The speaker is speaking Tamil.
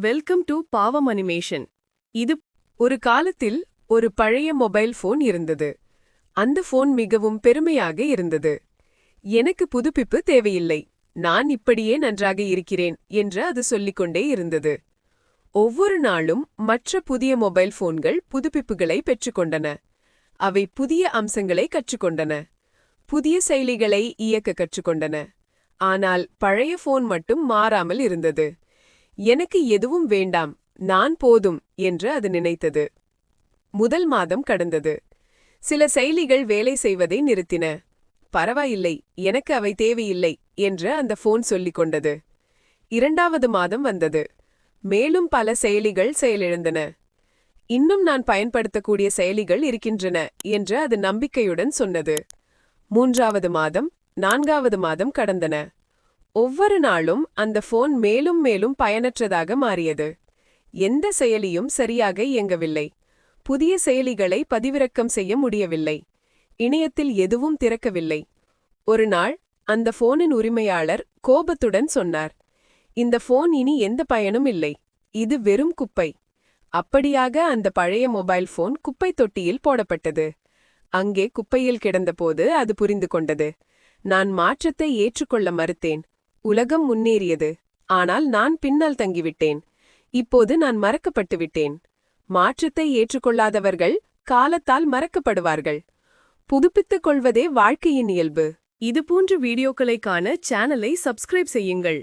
வெல்கம் டு பாவம் அனிமேஷன். இது ஒரு காலத்தில் ஒரு பழைய மொபைல் ஃபோன் இருந்தது. அந்த ஃபோன் மிகவும் பெருமையாக இருந்தது. எனக்கு புதுப்பிப்பு தேவையில்லை. நான் இப்படியே நன்றாக இருக்கிறேன் என்று அது சொல்லிக்கொண்டே இருந்தது. ஒவ்வொரு நாளும் மற்ற புதிய மொபைல் போன்கள் புதுப்பிப்புகளை பெற்றுக்கொண்டன. அவை புதிய அம்சங்களை கற்றுக்கொண்டன. புதிய செயலிகளை இயக்க கற்றுக்கொண்டன. ஆனால் பழைய போன் மட்டும் மாறாமல் இருந்தது. எனக்கு எதுவும் வேண்டாம் நான் போதும் என்று அது நினைத்தது. முதல் மாதம் கடந்தது. சில செயலிகள் வேலை செய்வதை நிறுத்தின. பரவாயில்லை எனக்கு அவை தேவையில்லை என்று அந்த போன் சொல்லிக் கொண்டது. இரண்டாவது மாதம் வந்தது. மேலும் பல செயலிகள் செயலிழந்தன. இன்னும் நான் பயன்படுத்தக்கூடிய செயலிகள் இருக்கின்றன என்று அது நம்பிக்கையுடன் சொன்னது. மூன்றாவது மாதம் நான்காவது மாதம் கடந்தன. ஒவ்வொரு நாளும் அந்த போன் மேலும் மேலும் பயனற்றதாக மாறியது. எந்த செயலியும் சரியாக இயங்கவில்லை. புதிய செயலிகளை பதிவிறக்கம் செய்ய முடியவில்லை. இணையத்தில் எதுவும் திறக்கவில்லை. ஒரு நாள் அந்த போனின் உரிமையாளர் கோபத்துடன் சொன்னார் இந்த போன் இனி எந்த பயனும் இல்லை. இது வெறும் குப்பை. அப்படியாக அந்த பழைய மொபைல் போன் குப்பை தொட்டியில் போடப்பட்டது. அங்கே குப்பையில் கிடந்தபோது அது புரிந்து கொண்டது. நான் மாற்றத்தை ஏற்றுக்கொள்ள மறுத்தேன். உலகம் முன்னேறியது. ஆனால் நான் பின்னால் தங்கிவிட்டேன். இப்போது நான் மறக்கப்பட்டு விட்டேன் மாற்றத்தை ஏற்றுக்கொள்ளாதவர்கள் காலத்தால் மறக்கப்படுவார்கள். புதுப்பித்துக் கொள்வதே வாழ்க்கையின் இயல்பு. இதுபோன்ற வீடியோக்களை காண சேனலை சப்ஸ்கிரைப் செய்யுங்கள்.